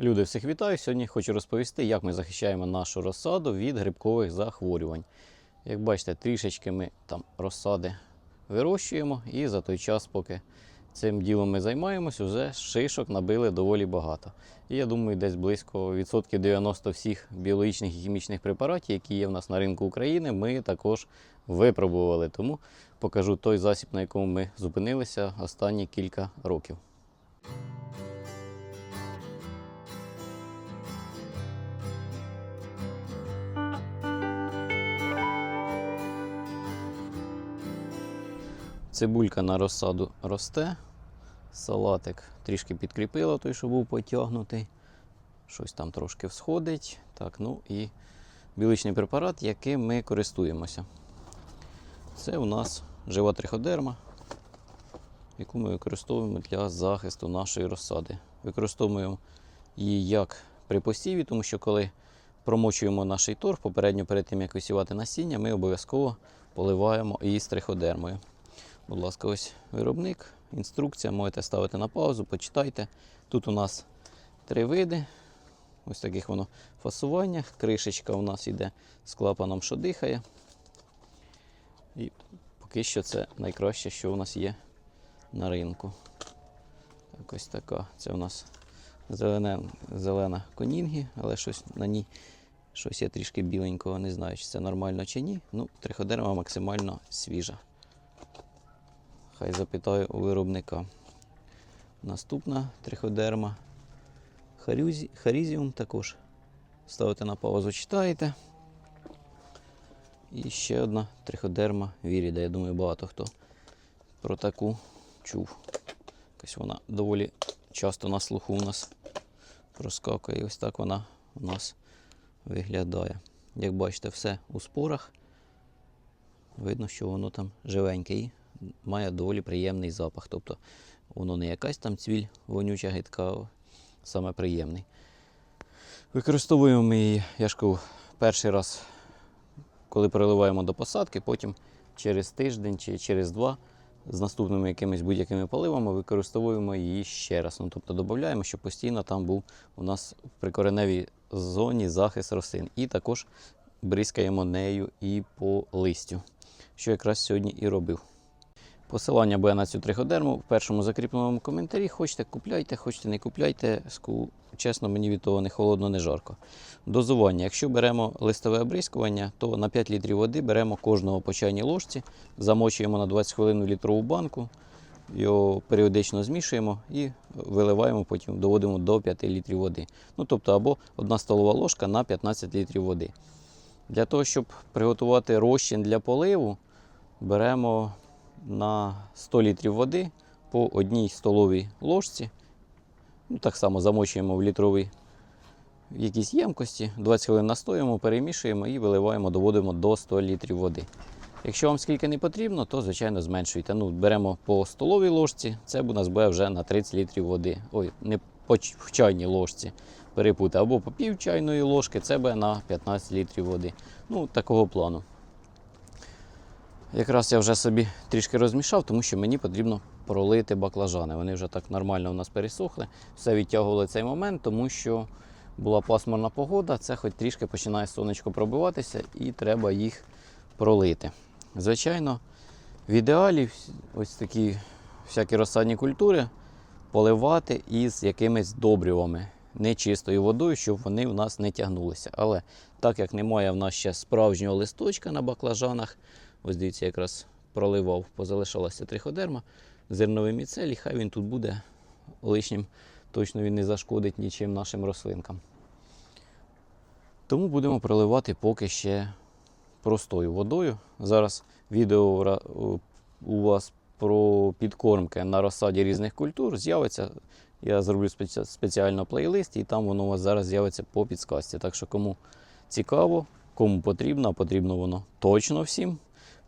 Люди, всіх вітаю! Сьогодні хочу розповісти, як ми захищаємо нашу розсаду від грибкових захворювань. Як бачите, трішечки ми там розсади вирощуємо, і за той час, поки цим ділом ми займаємось, вже шишок набили доволі багато. І я думаю, десь близько відсотків 90 всіх біологічних і хімічних препаратів, які є в нас на ринку України, ми також випробували. Тому покажу той засіб, на якому ми зупинилися останні кілька років. Цибулька на розсаду росте. Салатик трішки підкріпила той, що був потягнутий. Щось там трошки всходить. Так, ну і біличний препарат, яким ми користуємося. Це у нас жива триходерма, яку ми використовуємо для захисту нашої розсади. Використовуємо її як при посіві, тому що коли промочуємо наш торф, попередньо перед тим, як висівати насіння, ми обов'язково поливаємо її з триходермою. Будь ласка, ось виробник, інструкція, можете ставити на паузу, почитайте. Тут у нас три види. Ось таких воно фасуваннях. Кришечка у нас йде з клапаном, що дихає. І поки що це найкраще, що у нас є на ринку. Так, ось така. Це у нас зелена, зелена конінгі, але щось на ній щось є трішки біленького. Не знаю, чи це нормально чи ні. Ну, триходерма максимально свіжа. Хай запитаю у виробника. Наступна триходерма. Харізіум також. Ставите на паузу, читаєте. І ще одна триходерма віріда. Я думаю, багато хто про таку чув. Якось вона доволі часто на слуху у нас проскакує. Ось так вона у нас виглядає. Як бачите, все у спорах. Видно, що воно там живеньке і має доволі приємний запах. Тобто воно не якась там цвіль вонюча гидка, а саме приємний. Використовуємо ми її, перший раз, коли переливаємо до посадки, потім через тиждень чи через два з наступними якимись будь-якими поливами використовуємо її ще раз. Ну, тобто додаємо, щоб постійно там був у нас в прикореневій зоні захист рослин. І також бризкаємо нею і по листю, що якраз сьогодні і робив. Посилання буде на цю триходерму в першому закріпленому коментарі. Хочете купляйте, хочете не купляйте. Чесно, мені від того не холодно, не жарко. Дозування. Якщо беремо листове обрискування, то на 5 літрів води беремо кожного по чайній ложці, замочуємо на 20 хвилин в літрову банку, його періодично змішуємо і виливаємо, потім доводимо до 5 літрів води. Ну, тобто або 1 столова ложка на 15 літрів води. Для того, щоб приготувати розчин для поливу, беремо на 100 літрів води по одній столовій ложці. Ну, так само замочуємо в літровій якійсь ємкості, 20 хвилин настоюємо, перемішуємо і виливаємо, доводимо до 100 літрів води. Якщо вам скільки не потрібно, то звичайно зменшуйте. Ну, беремо по столовій ложці, це у нас буде вже на 30 літрів води. Ой, не по чайній ложці перепути, або по пів чайної ложки, це буде на 15 літрів води. Ну, такого плану. Якраз я вже собі трішки розмішав, тому що мені потрібно пролити баклажани. Вони вже так нормально у нас пересохли. Все відтягували цей момент, тому що була пасмурна погода, це хоч трішки починає сонечко пробиватися і треба їх пролити. Звичайно, в ідеалі ось такі всякі розсадні культури поливати із якимись добривами, не чистою водою, щоб вони в нас не тягнулися. Але так як немає в нас ще справжнього листочка на баклажанах, ось дивіться, якраз проливав, позалишалася триходерма, зерновий міцелій, хай він тут буде лишнім, точно він не зашкодить нічим нашим рослинкам. Тому будемо проливати поки ще простою водою. Зараз відео у- вас про підкормки на розсаді різних культур з'явиться. Я зроблю спеці- спеціально плейлист, і там воно у вас зараз з'явиться по підсказці. Так що кому цікаво, кому потрібно, а потрібно воно точно всім.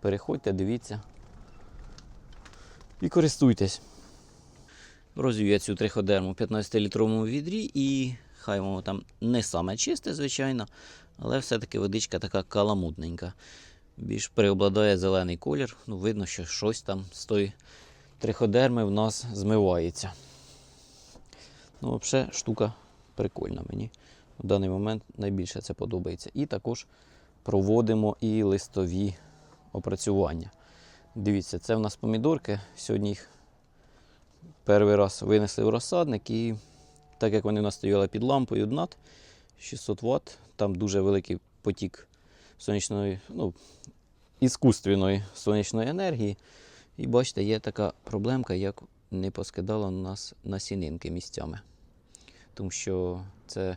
Переходьте, дивіться і користуйтесь. Розвію я цю триходерму в 15-літровому відрі і хай воно там не саме чисте, звичайно, але все-таки водичка така каламутненька. Більш преобладає зелений колір. Ну, видно, що щось там з тої триходерми в нас змивається. Ну, взагалі, штука прикольна мені. В даний момент найбільше це подобається. І також проводимо і листові опрацювання. Дивіться, це в нас помідорки. Сьогодні їх перший раз винесли в розсадник, і так як вони в нас стояли під лампою днат 600 Вт, там дуже великий потік сонячної, ну, іскусственної сонячної енергії. І бачите, є така проблемка, як не поскидало у нас насінинки місцями. Тому що це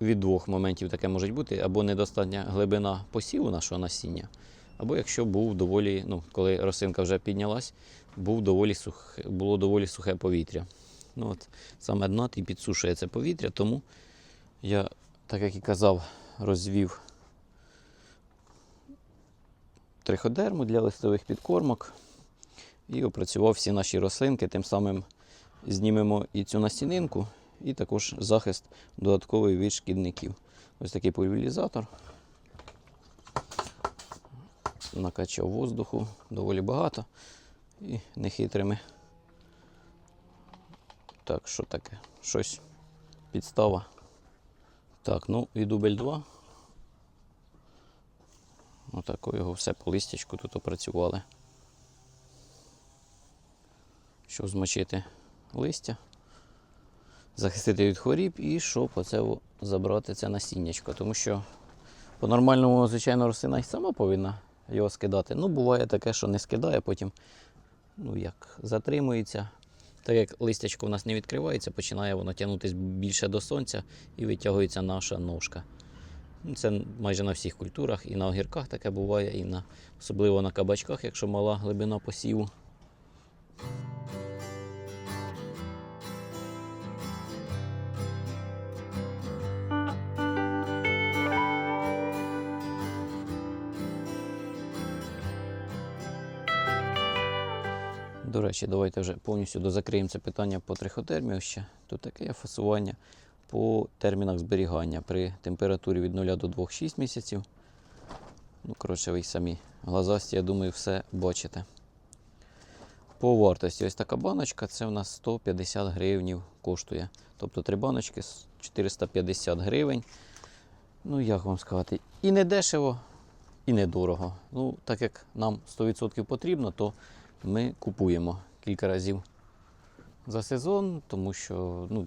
від двох моментів таке може бути, або недостатня глибина посіву нашого насіння, або якщо був доволі, ну, коли рослинка вже піднялась, був доволі сух, було доволі сухе повітря. Ну, от, саме днат і підсушує це повітря, тому я, так як і казав, розвів триходерму для листових підкормок і опрацював всі наші рослинки. Тим самим знімемо і цю настінинку, і також захист додатковий від шкідників. Ось такий пульверізатор. Накачав воздуху доволі багато і нехитрими. Так, що таке? Щось підстава. Так, ну і дубль 2. Отако його все по листячку тут опрацювали. Щоб змочити листя, захистити від хворіб і щоб оце забрати це насіннячко. Тому що по-нормальному, звичайно, рослина й сама повинна його скидати. Ну, буває таке, що не скидає, потім ну, як, затримується. Так як листячко у нас не відкривається, починає воно тягнутися більше до сонця і витягується наша ножка. Ну, Це майже на всіх культурах, і на огірках таке буває, і на, особливо на кабачках, якщо мала глибина посіву. До речі, давайте вже повністю дозакриємо це питання по триходермію ще. Тут таке фасування по термінах зберігання при температурі від 0 до 2-6 місяців. Ну, коротше, ви самі глазасті, я думаю, все бачите. По вартості ось така баночка, це у нас 150 гривнів коштує. Тобто три баночки з 450 гривень. Ну, як вам сказати, і не дешево, і недорого. Ну, так як нам 100% потрібно, то ми купуємо кілька разів за сезон, тому що ну,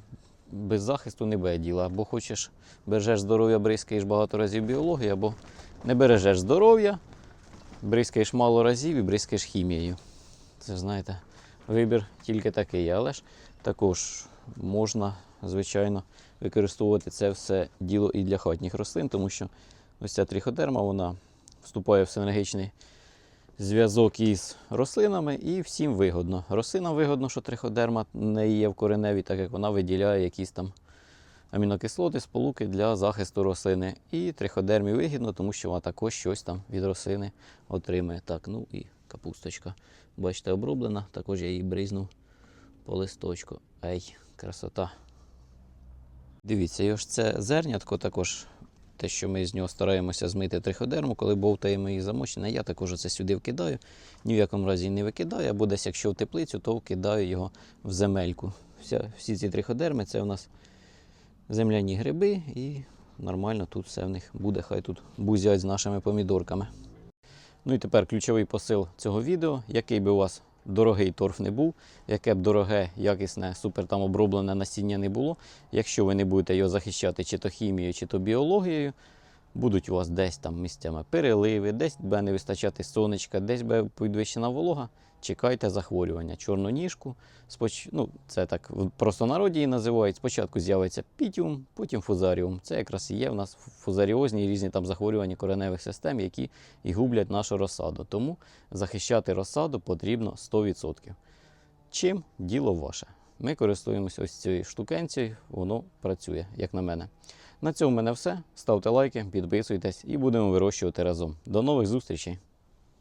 без захисту не буде діла. Або хочеш бережеш здоров'я, бризкаєш багато разів біології, або не бережеш здоров'я, бризкаєш мало разів і бризкаєш хімією. Це знаєте, вибір тільки такий, але ж також можна, звичайно, використовувати це все діло і для хатніх рослин, тому що ось ця тріходерма вона вступає в синергічний зв'язок із рослинами і всім вигодно. Рослинам вигодно, що триходерма не є в кореневі, так як вона виділяє якісь там амінокислоти, сполуки для захисту рослини. І триходермі вигідно, тому що вона також щось там від рослини отримує. Так, ну і капусточка. Бачите, оброблена, також я її бризнув по листочку. Ей, красота. Дивіться, і ось це зернятко також те, що ми з нього стараємося змити триходерму, коли бовтаємо її замочене, я також це сюди вкидаю. Ні в якому разі не викидаю, або десь, якщо в теплицю, то вкидаю його в земельку. Вся, всі ці триходерми це у нас земляні гриби, і нормально тут все в них буде. Хай тут бузять з нашими помідорками. Ну і тепер ключовий посил цього відео, який би у вас дорогий торф не був, яке б дороге, якісне, супер там оброблене насіння не було. Якщо ви не будете його захищати чи то хімією, чи то біологією, будуть у вас десь там місцями переливи, десь буде не вистачати сонечка, десь буде підвищена волога. Чекайте захворювання. Чорну ніжку. Споч... Ну, це так в простонароді її називають. Спочатку з'явиться пітіум, потім фузаріум. Це якраз і є в нас фузаріозні різні там захворювання кореневих систем, які і гублять нашу розсаду. Тому захищати розсаду потрібно 100%. Чим діло ваше? Ми користуємося ось цією штукенцією, воно працює, як на мене. На цьому в мене все. Ставте лайки, підписуйтесь і будемо вирощувати разом. До нових зустрічей!